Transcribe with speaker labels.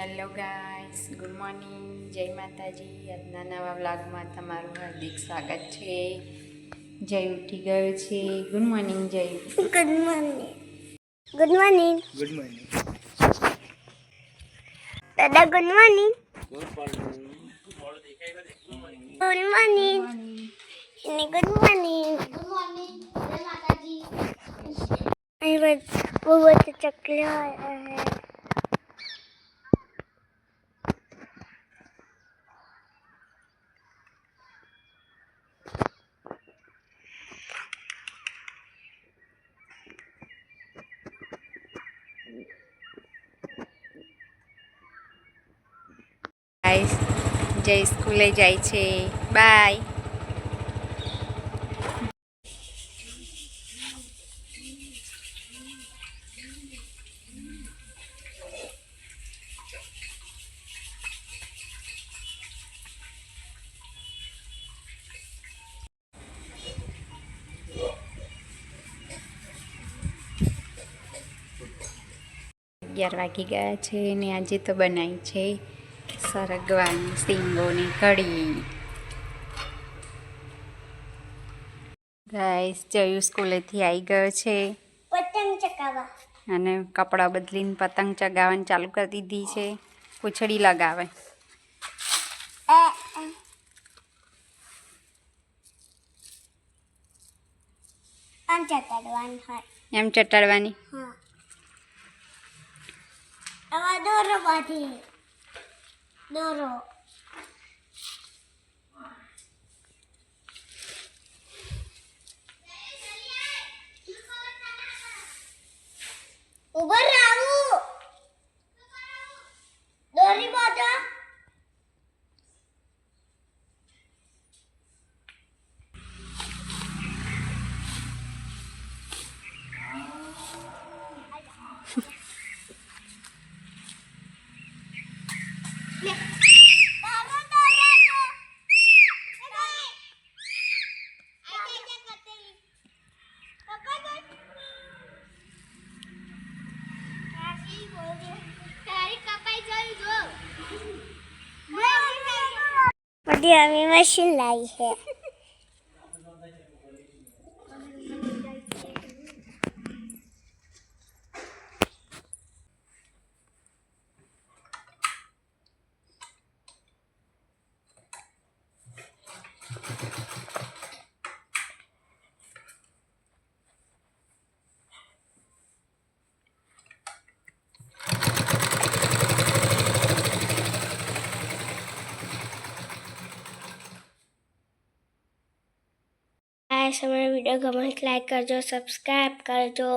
Speaker 1: Hello guys good morning જય માતાજી આજના નવા વ્લોગમાં તમારું હાર્દિક સ્વાગત છે. જય ઉઠી ગયો છે. Good morning Jay.
Speaker 2: Good morning good morning
Speaker 3: good morning
Speaker 2: દાદા good morning good morning good morning good morning જય માતાજી બહુ બધા ચકલીઓ આવ્યા હે
Speaker 1: ગાઈસ જય સ્કૂલે જાય છે. બાય. અગિયાર વાગી ગયા છે ને આજે તો બનાવી છે. સરગવાની સિંગોની કઢી. ગાઈસ જયુ સ્કૂલેથી આવી ગયો છે.
Speaker 2: પતંગ ચગાવવા.
Speaker 1: અને કપડાં બદલીને પતંગ ચગાવવાની ચાલુ કરી દીધી છે. પૂંછડી લગાવે.
Speaker 2: આમ હોય.
Speaker 1: એમ ચટાડવાની.
Speaker 2: હા. દોરો બાંધી દોરો ઉભર આવું દોરી બાંધો બધી अभी मशीन लाई है આ અમારો વીડિયો ગમે લાઈક કરજો સબસ્ક્રાઈબ કરજો.